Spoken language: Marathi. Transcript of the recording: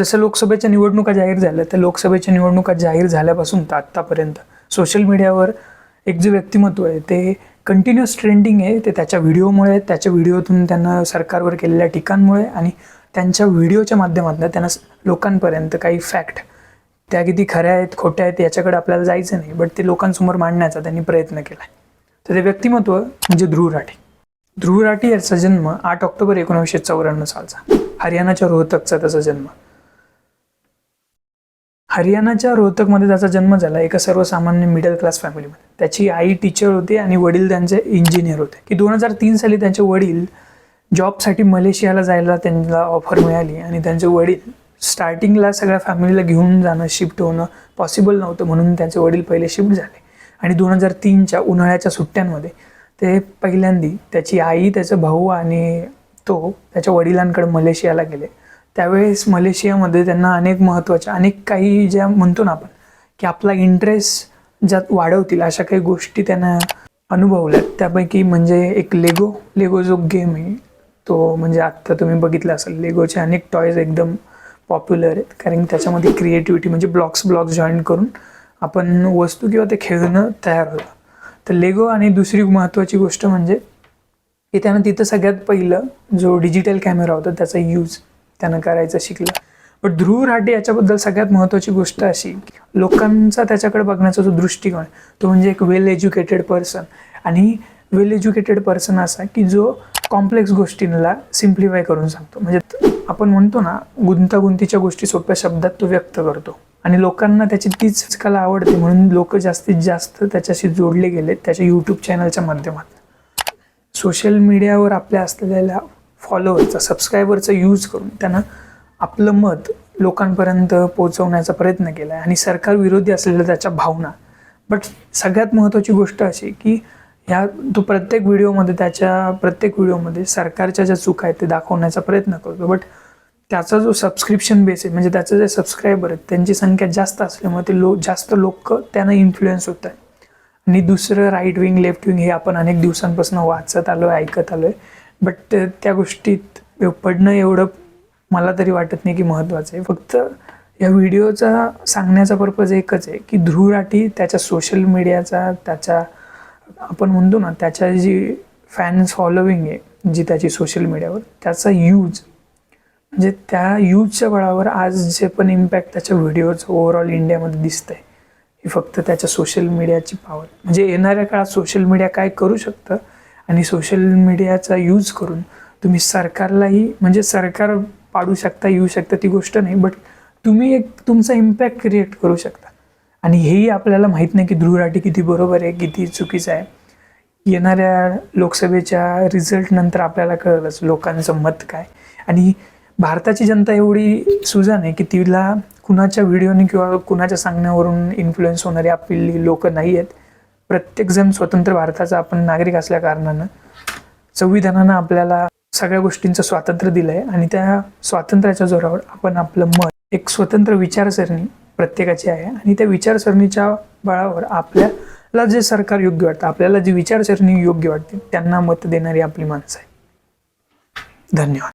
जसं लोकसभेच्या निवडणुका जाहीर झाल्या तर लोकसभेच्या निवडणुका जाहीर झाल्यापासून तर आत्तापर्यंत सोशल मीडियावर एक जे व्यक्तिमत्व आहे ते कंटिन्युअस ट्रेंडिंग आहे ते त्याच्या व्हिडिओमुळे त्याच्या व्हिडिओतून त्यांना सरकारवर केलेल्या टीकांमुळे आणि त्यांच्या व्हिडिओच्या माध्यमातून त्यांना लोकांपर्यंत काही फॅक्ट त्या किती खऱ्या आहेत खोट्या आहेत याच्याकडे आपल्याला जायचं नाही बट ते लोकांसमोर मांडण्याचा त्यांनी प्रयत्न केला तर ते व्यक्तिमत्व म्हणजे ध्रुव राठी. ध्रुव राठी याचा जन्म आठ ऑक्टोबर एकोणीसशे चौऱ्याण्णव सालचा हरियाणाच्या रोहतकचा त्याचा जन्म. हरियाणाच्या रोहतकमध्ये त्याचा जन्म झाला एका सर्वसामान्य मिडल क्लास फॅमिलीमध्ये त्याची आई टीचर होती आणि वडील त्यांचे इंजिनियर होते. की दोन हजार तीन साली त्यांचे वडील जॉबसाठी मलेशियाला जायला त्यांना ऑफर मिळाली आणि त्यांचे वडील स्टार्टिंगला सगळ्या फॅमिलीला घेऊन जाणं शिफ्ट होणं पॉसिबल नव्हतं म्हणून त्यांचे वडील पहिले शिफ्ट झाले. आणि दोन हजार तीनच्या उन्हाळ्याच्या सुट्ट्यांमध्ये ते पहिल्यांदी त्याची आई त्याचा भाऊ आणि तो त्याच्या वडिलांकडे मलेशियाला गेले. त्यावेळेस मलेशियामध्ये त्यांना अनेक महत्त्वाच्या अनेक काही ज्या म्हणतो ना आपण की आपला इंटरेस्ट ज्यात वाढवतील अशा काही गोष्टी त्यांना अनुभवल्यात. त्यापैकी म्हणजे एक लेगो लेगो जो गेम आहे तो म्हणजे आत्ता तुम्ही बघितला असेल. लेगोचे अनेक टॉयज एकदम पॉप्युलर आहेत. कारण त्याच्यामध्ये क्रिएटिव्हिटी म्हणजे ब्लॉक्स ब्लॉक्स जॉईन करून आपण वस्तू किंवा ते खेळणं तयार होतं. तर लेगो आणि दुसरी महत्त्वाची गोष्ट म्हणजे की त्यानं तिथं सगळ्यात पहिलं जो डिजिटल कॅमेरा होता त्याचा यूज त्यानं करायचं शिकलं. पण ध्रुव राठे याच्याबद्दल सगळ्यात महत्त्वाची गोष्ट अशी लोकांचा त्याच्याकडे बघण्याचा जो दृष्टिकोन तो म्हणजे एक वेल एज्युकेटेड पर्सन आणि वेल एज्युकेटेड पर्सन असा की जो कॉम्प्लेक्स गोष्टींना सिम्प्लिफाय करून सांगतो. म्हणजे आपण म्हणतो ना गुंतागुंतीच्या गोष्टी सोप्या शब्दात तो व्यक्त करतो. आणि लोकांना त्याची तीच कला आवडते म्हणून लोक जास्तीत जास्त त्याच्याशी जोडले गेले त्याच्या यूट्यूब चॅनलच्या माध्यमात सोशल मीडियावर आपल्या असलेल्या फॉलोअरचा सबस्क्रायबरचा यूज करून त्यांना आपलं मत लोकांपर्यंत पोहोचवण्याचा प्रयत्न केला आहे आणि सरकार विरोधी असलेल्या त्याच्या भावना. बट सगळ्यात महत्त्वाची गोष्ट अशी की ह्या तो प्रत्येक व्हिडिओमध्ये त्याच्या प्रत्येक व्हिडिओमध्ये सरकारच्या ज्या चुका आहेत ते दाखवण्याचा प्रयत्न करतो. बट त्याचा जो सबस्क्रिप्शन बेस आहे म्हणजे त्याचे जे सबस्क्रायबर आहेत त्यांची संख्या जास्त असल्यामुळे ते लो जास्त लोक त्यांना इन्फ्लुएन्स होत आहे आणि दुसरं राईट विंग लेफ्ट विंग हे आपण अनेक दिवसांपासून वाचत आलो आहे ऐकत आलो आहे बट त्या गोष्टीत पडणं एवढं मला तरी वाटत नाही की महत्त्वाचं आहे. फक्त या व्हिडिओचा सांगण्याचा पर्पज एकच आहे की ध्रुव राठी त्याच्या सोशल मीडियाचा त्याच्या आपण म्हणतो ना त्याच्या जी फॅन्स फॉलोविंग आहे जी त्याची सोशल मीडियावर त्याचा यूज म्हणजे त्या यूजच्या बळावर आज जे पण इम्पॅक्ट त्याच्या व्हिडिओचं ओव्हरऑल इंडियामध्ये दिसतंय ही फक्त त्याच्या सोशल मीडियाची पावर म्हणजे येणाऱ्या काळात सोशल मीडिया काय करू शकतं आणि सोशल मीडियाचा यूज करून तुम्ही सरकारलाही म्हणजे सरकार पाडू शकता येऊ शकता ती गोष्ट नाही बट तुम्ही एक तुमचा इम्पॅक्ट क्रिएट करू शकता. आणि हेही आपल्याला माहीत नाही की ध्रुवराठी किती बरोबर आहे किती चुकीचं आहे. येणाऱ्या लोकसभेच्या रिझल्टनंतर आपल्याला कळलंच लोकांचं मत काय. आणि भारताची जनता एवढी सुजाण आहे की तिला कुणाच्या व्हिडिओने किंवा कुणाच्या सांगण्यावरून इन्फ्लुएन्स होणारी आपली लोक नाही आहेत. प्रत्येकजण स्वतंत्र भारताचा आपण नागरिक असल्या कारणानं संविधानानं आपल्याला सगळ्या गोष्टींचं स्वातंत्र्य दिलं आहे आणि त्या स्वातंत्र्याच्या जोरावर आपण आपलं मत एक स्वतंत्र विचारसरणी प्रत्येकाची आहे. आणि त्या विचारसरणीच्या बळावर आपल्याला जे सरकार योग्य वाटतं आपल्याला जी विचारसरणी योग्य वाटते त्यांना मत देणारी आपली माणसं आहे. धन्यवाद.